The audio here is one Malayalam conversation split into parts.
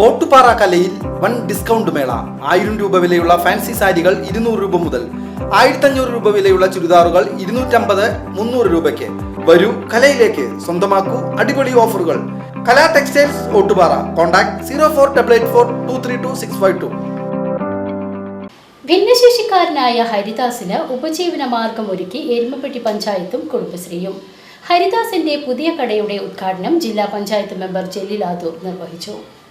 ഓട്ടുപാറ കലയിൽ വൺ ഡിസ്കൗണ്ട് മേള. ആയിരം രൂപ വിലയുള്ള ഫാൻസി സാരികൾ ഇരുന്നൂറ് രൂപ മുതൽ ആയിരത്തഞ്ഞൂറ് രൂപ വിലയുള്ള ചുരിദാറുകൾ ഇരുന്നൂറ്റമ്പത് മുന്നൂറ് രൂപയ്ക്ക്. വരൂ കലയിലേക്ക്. സ്വന്തമാക്കൂ അടിപൊളി ഓഫറുകൾ. Kala textiles Ottupara. Contact zero four double eight four two three two six five two. ഭിന്നശേഷിക്കാരനായ ഹരിദാസിന് ഉപജീവന മാർഗം ഒരുക്കി എരുമപ്പെട്ടി പഞ്ചായത്തും കുടുംബശ്രീയും. ഹരിദാസിന്റെ പുതിയ കടയുടെ ഉദ്ഘാടനം ജില്ലാ പഞ്ചായത്ത് മെമ്പർ ജലീലാദൂർ നിർവഹിച്ചു.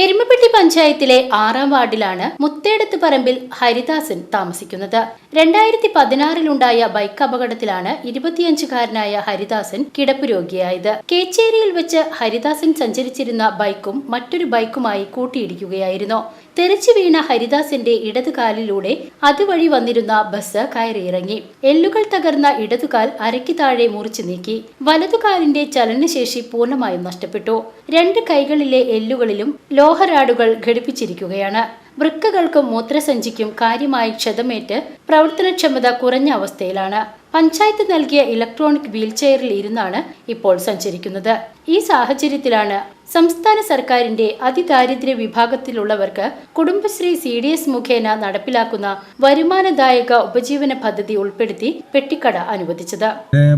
എരുമപ്പെട്ടി പഞ്ചായത്തിലെ ആറാം വാർഡിലാണ് മുത്തേടത്ത് പറമ്പിൽ ഹരിദാസൻ താമസിക്കുന്നത്. രണ്ടായിരത്തി പതിനാറിലുണ്ടായ ബൈക്ക് അപകടത്തിലാണ് ഇരുപത്തിയഞ്ചുകാരനായ ഹരിദാസൻ കിടപ്പ് രോഗിയായത്. കേച്ചേരിയിൽ വെച്ച് ഹരിദാസൻ സഞ്ചരിച്ചിരുന്ന ബൈക്കും മറ്റൊരു ബൈക്കുമായി കൂട്ടിയിടിക്കുകയായിരുന്നു. തെറിച്ചു വീണ ഹരിദാസിന്റെ ഇടതുകാലിലൂടെ അതുവഴി വന്നിരുന്ന ബസ് കയറിയിറങ്ങി. എല്ലുകൾ തകർന്ന ഇടതുകാൽ അരയ്ക്ക് താഴെ മുറിച്ചു നീക്കി. വലതുകാലിന്റെ ചലനശേഷി പൂർണമായും നഷ്ടപ്പെട്ടു. രണ്ട് കൈകളിലെ എല്ലുകളിലും ലോഹരാഡുകൾ ഘടിപ്പിച്ചിരിക്കുകയാണ്. വൃക്കകൾക്കും മൂത്രസഞ്ചിക്കും കാര്യമായി ക്ഷതമേറ്റ് പ്രവർത്തനക്ഷമത കുറഞ്ഞ അവസ്ഥയിലാണ്. പഞ്ചായത്ത് നൽകിയ ഇലക്ട്രോണിക് വീൽചെയറിൽ ഇരുന്നാണ് ഇപ്പോൾ സഞ്ചരിക്കുന്നത്. ഈ സാഹചര്യത്തിലാണ് സംസ്ഥാന സർക്കാരിന്റെ അതിദാരിദ്ര്യ വിഭാഗത്തിലുള്ളവർക്ക് കുടുംബശ്രീ സി ഡി എസ് മുഖേന നടപ്പിലാക്കുന്ന വരുമാനദായക ഉപജീവന പദ്ധതി ഉൾപ്പെടുത്തി പെട്ടിക്കട അനുവദിച്ചത്.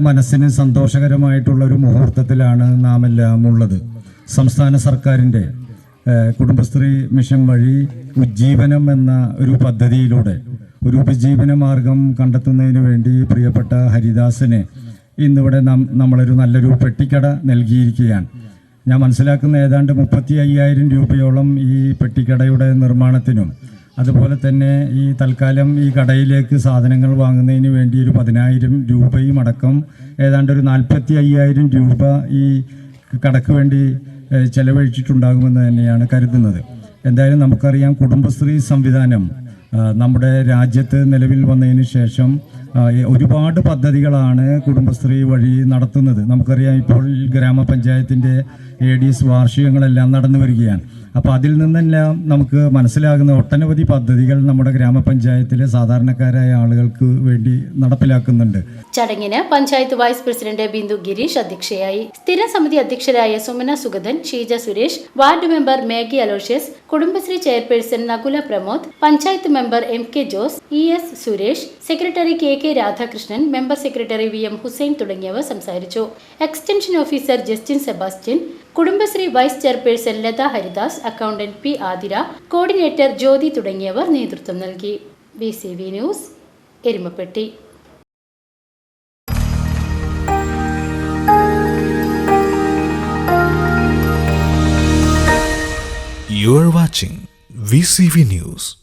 മനസ്സിന് സന്തോഷകരമായിട്ടുള്ള ഒരു മുഹൂർത്തത്തിലാണ് നാം എല്ലാം ഉള്ളത്. സംസ്ഥാന സർക്കാരിന്റെ ഏഹ്, കുടുംബശ്രീ മിഷൻ വഴി ഉജ്ജീവനം എന്ന ഒരു പദ്ധതിയിലൂടെ ഒരു ഉപജീവന മാർഗം കണ്ടെത്തുന്നതിന് വേണ്ടി പ്രിയപ്പെട്ട ഹരിദാസിന് ഇന്നിവിടെ നാം നമ്മളൊരു നല്ലൊരു പെട്ടിക്കട നൽകിയിരിക്കുകയാണ്. ഞാൻ മനസ്സിലാക്കുന്ന ഏതാണ്ട് മുപ്പത്തി അയ്യായിരം രൂപയോളം ഈ പെട്ടിക്കടയുടെ നിർമ്മാണത്തിനും അതുപോലെ തന്നെ ഈ തൽക്കാലം ഈ കടയിലേക്ക് സാധനങ്ങൾ വാങ്ങുന്നതിന് വേണ്ടി ഒരു പതിനായിരം രൂപയും അടക്കം ഏതാണ്ട് ഒരു നാൽപ്പത്തി അയ്യായിരം രൂപ ഈ കടക്ക് വേണ്ടി ചെലവഴിച്ചിട്ടുണ്ടാകുമെന്ന് തന്നെയാണ് കരുതുന്നത്. എന്തായാലും നമുക്കറിയാം കുടുംബശ്രീ സംവിധാനം നമ്മുടെ രാജ്യത്ത് നിലവിൽ വന്നതിന് ശേഷം ഒരുപാട് പദ്ധതികളാണ് കുടുംബശ്രീ വഴി നടത്തുന്നത്. നമുക്കറിയാം ഇപ്പോൾ ഗ്രാമപഞ്ചായത്തിന്റെ എ ഡി എസ് വാർഷികങ്ങളെല്ലാം നടന്നു വരികയാണ്. അപ്പോൾ അതിൽ നിന്നെല്ലാം നമുക്ക് മനസ്സിലാകുന്ന ഒട്ടനവധി പദ്ധതികൾ നമ്മുടെ ഗ്രാമപഞ്ചായത്തിലെ സാധാരണക്കാരായ ആളുകൾക്ക് വേണ്ടി നടപ്പിലാക്കുന്നുണ്ട്. ചടങ്ങിന് പഞ്ചായത്ത് വൈസ് പ്രസിഡന്റ് ബിന്ദു ഗിരീഷ് അധ്യക്ഷയായി സ്ഥിര സമിതി അധ്യക്ഷരായ Sumana Sugathan Sheeja Suresh ward member Maggie Aloysius Kudumbashree chairperson Nakula Pramod panchayat member M K Jose E S Suresh secretary K K Radhakrishnan member secretary V M Hussain തുടങ്ങിയവർ സംസാരിച്ചു. Extension officer Justin Sebastian Kudumbashree vice chairperson Latha Haridas accountant P Athira coordinator Jyothi തുടങ്ങിയവർ നേതൃത്വം നൽകി B C V news Erumapetty You are watching VCV News.